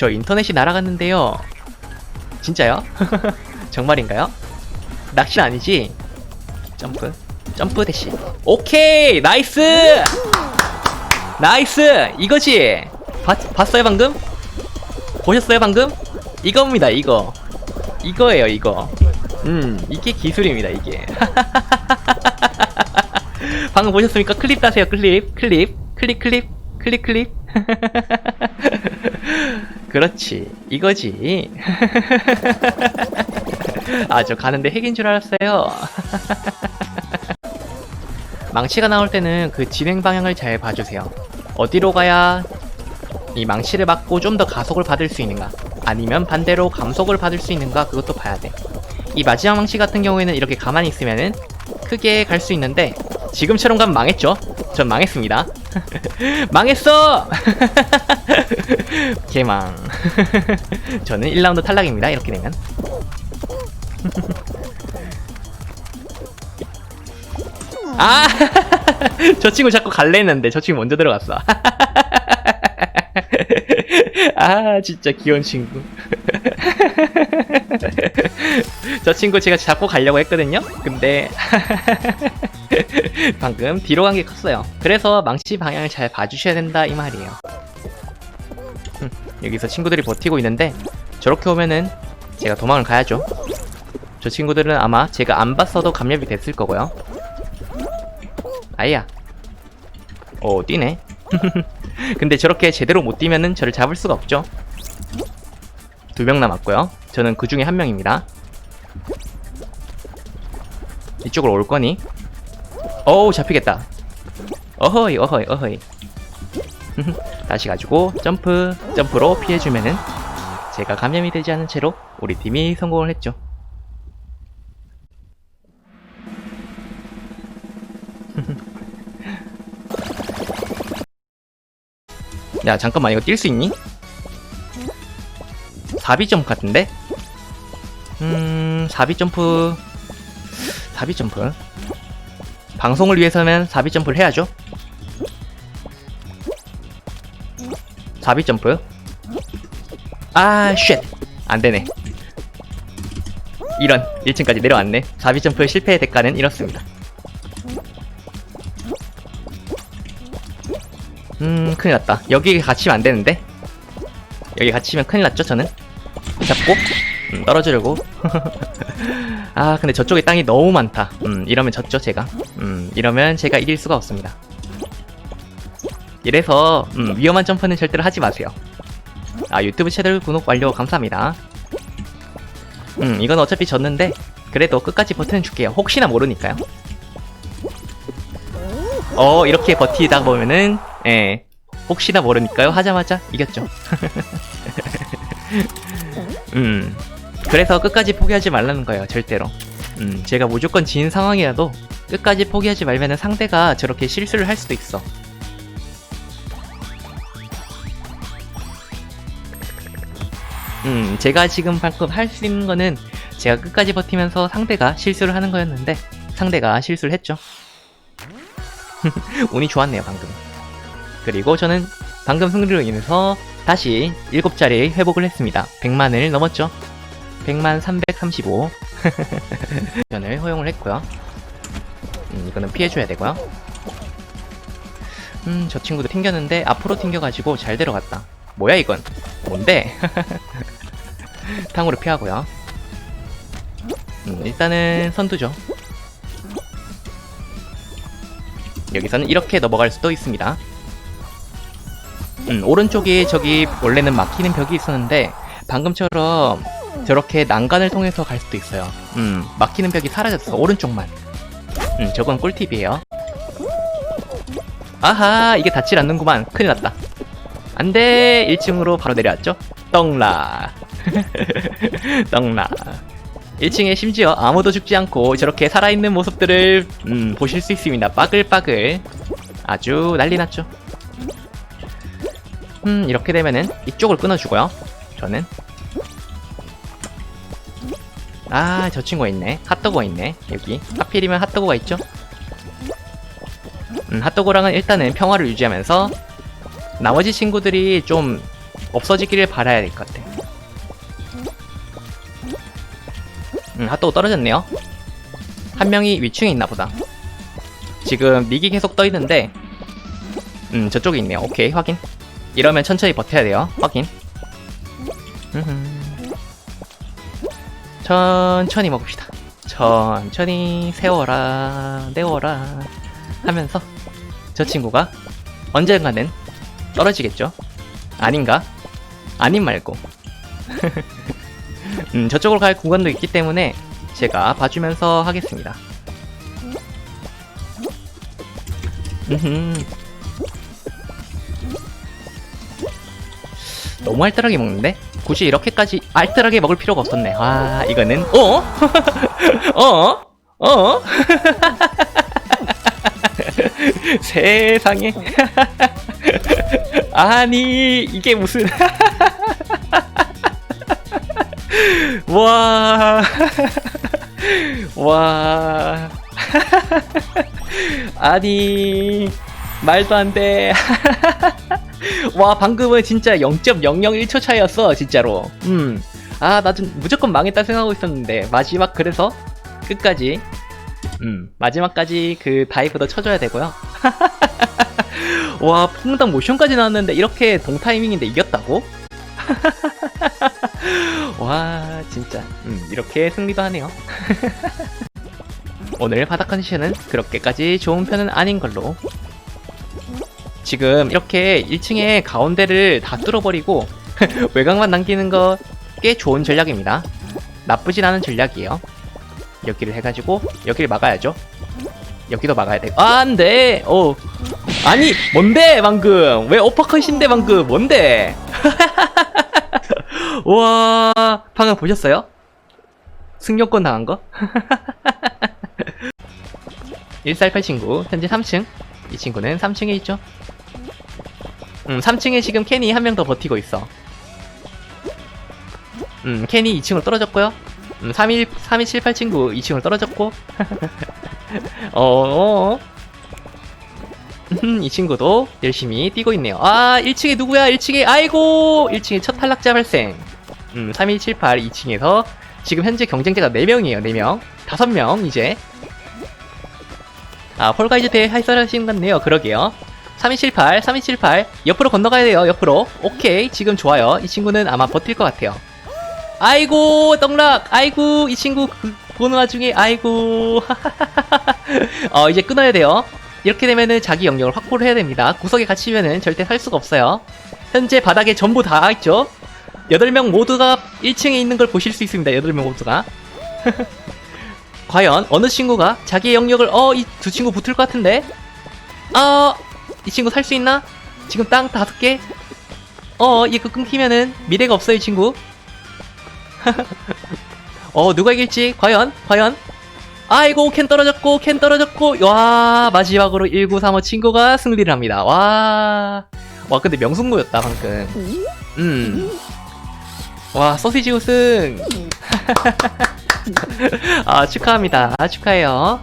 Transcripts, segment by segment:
저 인터넷이 날아갔는데요. 진짜요? 정말인가요? 낚시는 아니지? 점프, 점프 대시. 오케이, 나이스! 나이스! 이거지? 봤, 봤어요, 방금? 보셨어요, 방금? 이겁니다, 이거. 이거예요, 이거. 음, 이게 기술입니다, 이게. 방금 보셨습니까? 클립 따세요, 클립. 클립. 클립, 클립. 클립, 클립. 그렇지. 이거지. 아, 저 가는데 핵인 줄 알았어요. 망치가 나올 때는 그 진행 방향을 잘 봐주세요. 어디로 가야 이 망치를 맞고 좀 더 가속을 받을 수 있는가? 아니면 반대로 감속을 받을 수 있는가? 그것도 봐야 돼. 이 마지막 망치 같은 경우에는 이렇게 가만히 있으면은 크게 갈 수 있는데 지금처럼 가면 망했죠? 전 망했습니다. 망했어! 개망. 저는 1라운드 탈락입니다. 이렇게 되면. 아! 저 친구 자꾸 갈래 했는데 저 친구 먼저 들어갔어. 아, 진짜 귀여운 친구. 저 친구 제가 잡고 가려고 했거든요? 근데, 방금 뒤로 간 게 컸어요. 그래서 망치 방향을 잘 봐주셔야 된다, 이 말이에요. 음, 여기서 친구들이 버티고 있는데, 저렇게 오면은 제가 도망을 가야죠. 저 친구들은 아마 제가 안 봤어도 감염이 됐을 거고요. 아이야. 오, 뛰네. 근데 저렇게 제대로 못 뛰면은 저를 잡을 수가 없죠. 두 명 남았고요. 저는 그 중에 한 명입니다. 이쪽으로 올 거니? 어우, 잡히겠다. 어허이, 어허이, 어허이. 다시 가지고 점프, 점프로 피해주면은 제가 감염이 되지 않은 채로 우리 팀이 성공을 했죠. 야 잠깐만 이거 뛸 수 있니? 4비 점프 같은데? 음 4비 점프 4비 점프 방송을 위해서는 4비 점프를 해야죠 4비 점프 아 쉣 안 되네. 이런 1층까지 내려왔네. 4비 점프 실패의 대가는 이렇습니다. 음 큰일 났다. 여기 갇히면 안 되는데? 여기 갇히면 큰일 났죠 저는? 잡고 음, 떨어지려고. 아 근데 저쪽에 땅이 너무 많다. 음 이러면 졌죠 제가. 음 이러면 제가 이길 수가 없습니다 이래서 음, 위험한 점프는 절대로 하지 마세요. 아 유튜브 채널 구독 완료. 감사합니다. 음 이건 어차피 졌는데 그래도 끝까지 버티는 줄게요. 혹시나 모르니까요. 어 이렇게 버티다 보면은 예. 혹시나 모르니까요. 하자마자 이겼죠. 음 그래서 끝까지 포기하지 말라는 거예요 절대로. 음 제가 무조건 진 상황이라도 끝까지 포기하지 말면은 상대가 저렇게 실수를 할 수도 있어 음 제가 지금 방금 할 수 있는 거는 제가 끝까지 버티면서 상대가 실수를 하는 거였는데 상대가 실수를 했죠. 운이 좋았네요 방금. 그리고 저는 방금 승리로 인해서 다시 7자리 회복을 했습니다. 100만을 넘었죠. 100만 335 전을 허용을 했고요. 음, 이거는 피해줘야 되고요. 음 저 친구도 튕겼는데 앞으로 튕겨가지고 잘 들어갔다 뭐야 이건 뭔데 탕으로 피하고요 음, 일단은 선두죠 여기서는 이렇게 넘어갈 수도 있습니다. 음, 오른쪽에 저기 원래는 막히는 벽이 있었는데 방금처럼 저렇게 난간을 통해서 갈 수도 있어요. 음, 막히는 벽이 사라졌어. 오른쪽만. 음, 저건 꿀팁이에요. 아하, 이게 닿질 않는구만. 큰일 났다. 안 돼! 1층으로 바로 내려왔죠? 떡라. 떡라. 1층에 심지어 아무도 죽지 않고 저렇게 살아있는 모습들을 음, 보실 수 있습니다. 빠글빠글. 아주 난리 났죠. 음, 이렇게 되면은 이쪽을 끊어주고요. 저는. 아, 저 친구가 있네. 핫도그가 있네. 여기. 하필이면 핫도그가 있죠? 음, 핫도그랑은 일단은 평화를 유지하면서 나머지 친구들이 좀 없어지기를 바라야 될 것 같아. 음, 핫도그 떨어졌네요. 한 명이 위층에 있나 보다. 지금 믹이 계속 떠 있는데, 음, 저쪽에 있네요. 오케이, 확인. 이러면 천천히 버텨야 돼요. 확인. 음흠. 천천히 먹읍시다. 천천히 세워라, 내워라 하면서 저 친구가 언젠가는 떨어지겠죠? 아닌가? 아닌 말고. 음, 저쪽으로 갈 공간도 있기 때문에 제가 봐주면서 하겠습니다. 음흠. 너무 알뜰하게 먹는데? 굳이 이렇게까지 알뜰하게 먹을 필요가 없었네. 아, 이거는, 어? 어? 어? 세상에. 아니, 이게 무슨. 와. 와. 아니, 말도 안 돼. 와, 방금은 진짜 0.001초 차이였어, 진짜로. 음. 아, 나 좀 무조건 망했다 생각하고 있었는데, 마지막 그래서 끝까지, 음, 마지막까지 그 다이브도 쳐줘야 되고요. 와, 풍당 모션까지 나왔는데, 이렇게 동타이밍인데 이겼다고? 와, 진짜. 음, 이렇게 승리도 하네요. 오늘 바닥 컨디션은 그렇게까지 좋은 편은 아닌 걸로 지금 이렇게 1층에 가운데를 다 뚫어버리고 외곽만 남기는 거 꽤 좋은 전략입니다. 나쁘진 않은 전략이에요. 여기를 해가지고 여기를 막아야죠. 여기도 막아야 돼. 아, 안 돼! 어. 아니, 뭔데, 방금? 왜 오퍼컷인데, 방금? 뭔데? 와, 방금 보셨어요? 승려권 당한 거? 148 친구, 현재 3층. 이 친구는 3층에 있죠. 음, 3층에 지금 캐니 한 명 더 버티고 있어. 음, 캐니 2층으로 떨어졌고요. 음, 31, 3178 친구 2층으로 떨어졌고. 어어어. 음, 이 친구도 열심히 뛰고 있네요. 아, 1층에 누구야? 1층에, 아이고! 1층에 첫 탈락자 발생. 음, 3178 2층에서 지금 현재 경쟁자가 4명이에요, 4명. 5명, 이제. 아, 폴가이즈 대회 할설하신 것 같네요. 그러게요. 3278, 3278. 옆으로 건너가야 돼요, 옆으로. 오케이, 지금 좋아요. 이 친구는 아마 버틸 것 같아요. 아이고, 떡락! 아이고, 이 친구 그, 보는 와중에, 아이고. 어, 이제 끊어야 돼요. 이렇게 되면은 자기 영역을 확보를 해야 됩니다. 구석에 갇히면은 절대 살 수가 없어요. 현재 바닥에 전부 다 있죠? 8명 모두가 1층에 있는 걸 보실 수 있습니다. 8명 모두가. 과연 어느 친구가 자기의 영역을 어 이 두 친구 붙을 것 같은데 어 이 친구 살 수 있나 지금 땅 다섯 개 어 이거 끊기면은 미래가 없어 이 친구 어 누가 이길지 과연 과연 아이고 캔 떨어졌고 캔 떨어졌고. 와 마지막으로 1935 친구가 승리를 합니다. 와와 근데 명승부였다 방금. 음와 소시지 우승. 아 축하합니다. 아, 축하해요.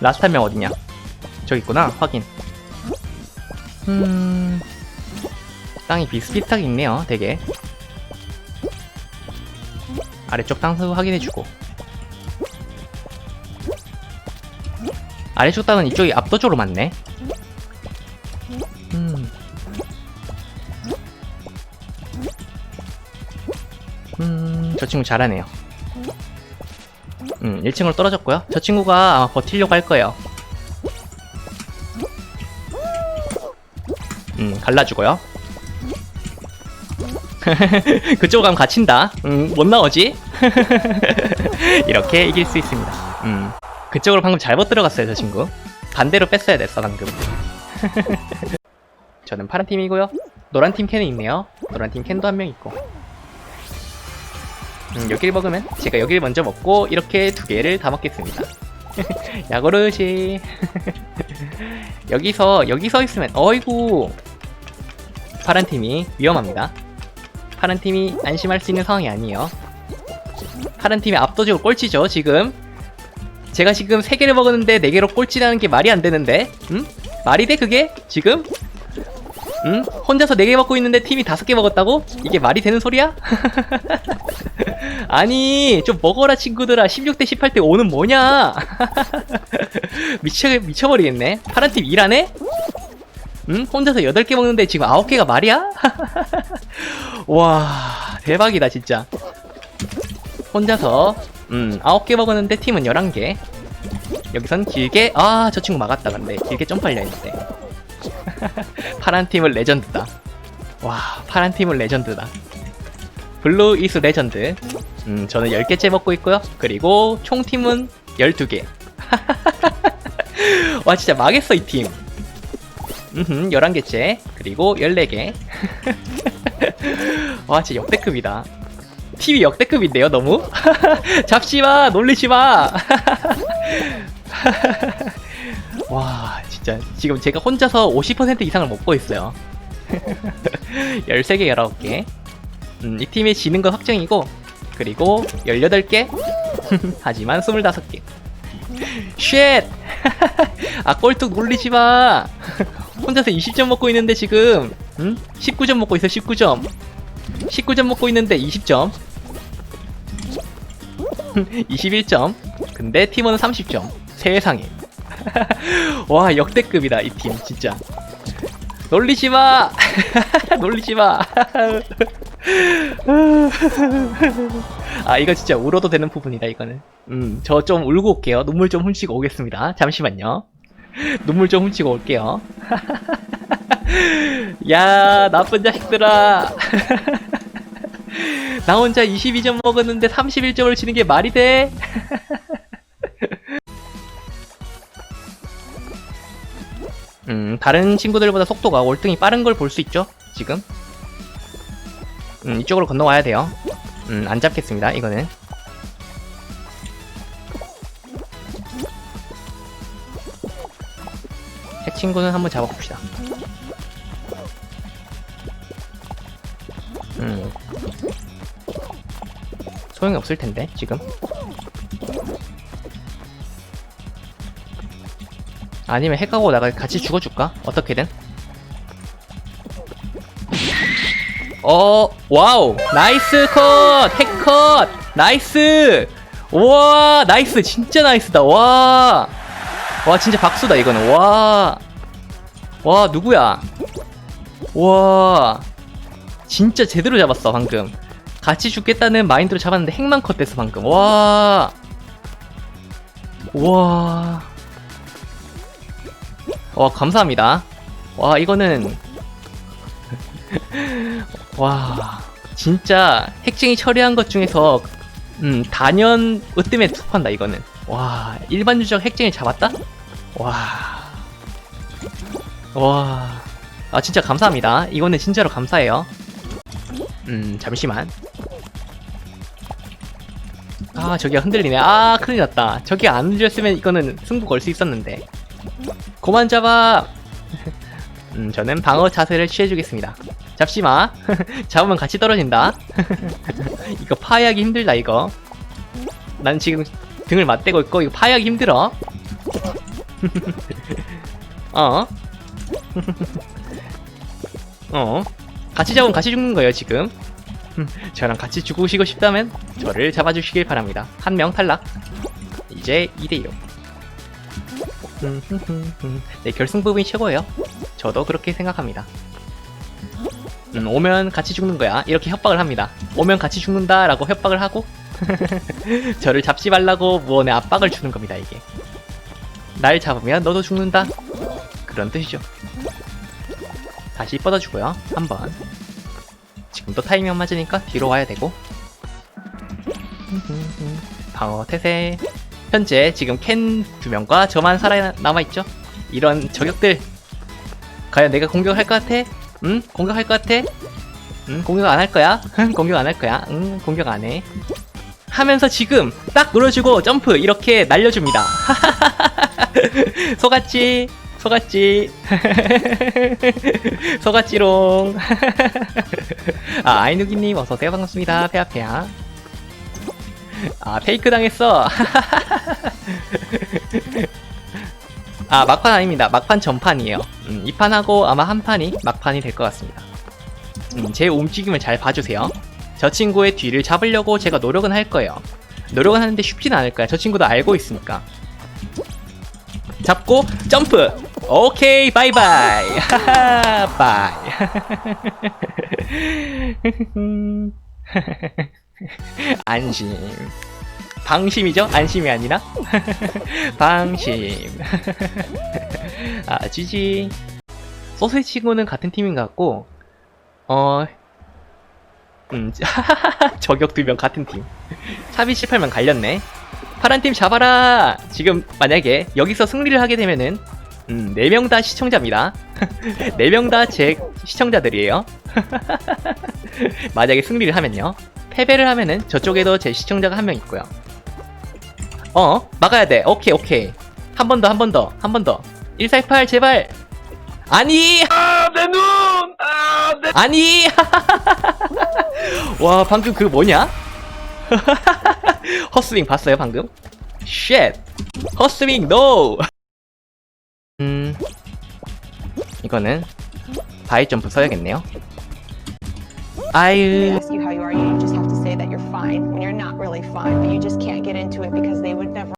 라스트 한 명 어디냐? 저기 있구나 확인. 음. 땅이 비슷비슷하게 있네요 되게. 아래쪽 땅수 확인해주고 아래쪽 땅은 이쪽이 압도적으로 많네 음. 음, 저 친구 잘하네요. 음, 1층으로 떨어졌고요. 저 친구가 아마 버티려고 할 거예요. 음, 갈라주고요. 그쪽 가면 갇힌다. 음, 못 나오지? 이렇게 이길 수 있습니다. 음, 그쪽으로 방금 잘못 들어갔어요, 저 친구. 반대로 뺐어야 됐어, 방금. 저는 파란 팀이고요. 노란 팀 캔이 있네요. 노란 팀 캔도 한 명 있고. 음, 여기를 먹으면 제가 여기를 먼저 먹고 이렇게 두 개를 다 먹겠습니다. 야고르시 여기서 여기 서 있으면 어이구 파란 팀이 위험합니다. 파란 팀이 안심할 수 있는 상황이 아니에요. 파란 팀이 압도적으로 꼴찌죠 지금. 제가 지금 세 개를 먹었는데 네 개로 꼴찌라는 게 말이 안 되는데, 음? 말이 돼 그게 지금? 응? 혼자서 4개 먹고 있는데 팀이 5개 먹었다고? 이게 말이 되는 소리야? 아니 좀 먹어라 친구들아 16대 18대 5는 뭐냐 미쳐, 미쳐버리겠네 파란 팀 일하네? 응? 혼자서 8개 먹는데 지금 9개가 말이야? 와 대박이다 진짜 혼자서 음 9개 먹었는데 팀은 11개. 여기선 길게 아 저 친구 막았다 근데. 길게 점프하려 했는데. 파란 팀은 레전드다. 와 파란 팀은 레전드다. 블루 이스 레전드. 음 저는 10개째 먹고 있고요. 그리고 총 팀은 12개. 와 진짜 망했어 이팀. 음 11개째. 그리고 14개. 와 진짜 역대급이다 팀이 역대급인데요 너무? 잡지마 놀리지마. 와 진짜. 지금 제가 혼자서 50% 이상을 먹고 있어요. 13개 19개. 음, 이 팀이 지는 건 확정이고 그리고 18개? 하지만 25개. 쉣! 아 꼴뚝 놀리지마. 혼자서 20점 먹고 있는데 지금 음? 19점 먹고 있어 19점. 19점 먹고 있는데 20점 21점. 근데 팀원은 30점. 세상에. 와 역대급이다 이 팀 진짜. 놀리지 마! 놀리지 마! 아 이거 진짜 울어도 되는 부분이다 이거는. 음 저 좀 울고 올게요. 눈물 좀 훔치고 오겠습니다. 잠시만요. 눈물 좀 훔치고 올게요. 야 나쁜 자식들아 나 혼자 22점 먹었는데 31점을 치는 게 말이 돼? 음, 다른 친구들보다 속도가 월등히 빠른 걸 볼 수 있죠? 지금? 음, 이쪽으로 건너와야 돼요. 음, 안 잡겠습니다, 이거는. 새 친구는 한번 잡아봅시다. 소용이 없을 텐데, 지금. 아니면 핵하고 나가 같이 죽어줄까? 어떻게든. 어, 와우! 나이스 컷! 핵 컷! 나이스! 와, 나이스! 진짜 나이스다! 와! 와, 진짜 박수다, 이거는. 와! 와, 누구야? 와! 진짜 제대로 잡았어, 방금. 같이 죽겠다는 마인드로 잡았는데 핵만 컷 됐어, 방금. 와! 와. 와, 감사합니다. 와, 이거는. 와, 진짜 핵쟁이 처리한 것 중에서, 음, 단연 으뜸에 툭한다, 이거는. 와, 일반 유적 핵쟁이 잡았다? 와. 와. 아, 진짜 감사합니다. 이거는 진짜로 감사해요. 음, 잠시만. 아, 저기가 흔들리네. 아, 큰일 났다. 저기 안 흔들렸으면 이거는 승부 걸 수 있었는데. 고만 잡아! 음, 저는 방어 자세를 취해주겠습니다. 잡지마. 잡으면 같이 떨어진다. 이거 파괴하기 힘들다, 이거. 난 지금 등을 맞대고 있고, 이거 파괴하기 힘들어. 어? 어? 같이 잡으면 같이 죽는 거예요, 지금. 저랑 같이 죽으시고 싶다면 저를 잡아주시길 바랍니다. 한 명 탈락. 이제 2대1로. 네, 결승 부분이 최고예요. 저도 그렇게 생각합니다. 음, 오면 같이 죽는 거야. 이렇게 협박을 합니다. 오면 같이 죽는다 라고 협박을 하고 저를 잡지 말라고 무언의 압박을 주는 겁니다, 이게. 날 잡으면 너도 죽는다. 그런 뜻이죠. 다시 뻗어주고요. 한번. 지금도 타이밍 맞으니까 뒤로 와야 되고. 방어 태세. 현재 지금 캔 두 명과 저만 살아남아 있죠. 이런 저격들 과연 내가 공격할 것 같아? 응? 공격할 것 같아? 응? 공격 안 할 거야? 공격 안 할 거야? 응? 공격 안 해. 하면서 지금 딱 눌러주고 점프 이렇게 날려줍니다. 속았지? 속았지? 속았지롱. 아, 아이누기님 어서오세요. 반갑습니다. 페아페아. 아, 페이크 당했어. 아 막판 아닙니다. 막판 전판이에요. 음, 이 판하고 아마 한 판이 막판이 될 것 같습니다. 음, 제 움직임을 잘 봐주세요. 저 친구의 뒤를 잡으려고 제가 노력은 할 거예요. 노력은 하는데 쉽지는 않을 거야. 저 친구도 알고 있으니까. 잡고 점프. 오케이 바이바이. 바이. 안심. 방심이죠? 안심이 아니라? 방심. 아, 지지. 소세지 친구는 같은 팀인 것 같고, 어, 음, 저격 두 명 같은 팀. 차비 18만 갈렸네. 파란 팀 잡아라! 지금 만약에 여기서 승리를 하게 되면은, 음, 4명 다 시청자입니다. 4명 다 제 시청자들이에요. 만약에 승리를 하면요. 패배를 하면은 저쪽에도 제 시청자가 한 명 있고요. 어? 막아야 돼. 오케이, 오케이. 한 번 더, 한 번 더, 한 번 더. 148, 제발! 아니! 아, 내 눈! 아, 내 아니! 와, 방금 그 뭐냐? 헛스윙 봤어요, 방금? 쉣! 헛스윙, 노! 음, 이거는 바이 점프 써야겠네요. 아유, ask you how you are, you just have to say that you're fine when you're not really fine, but you just can't get into it because they would never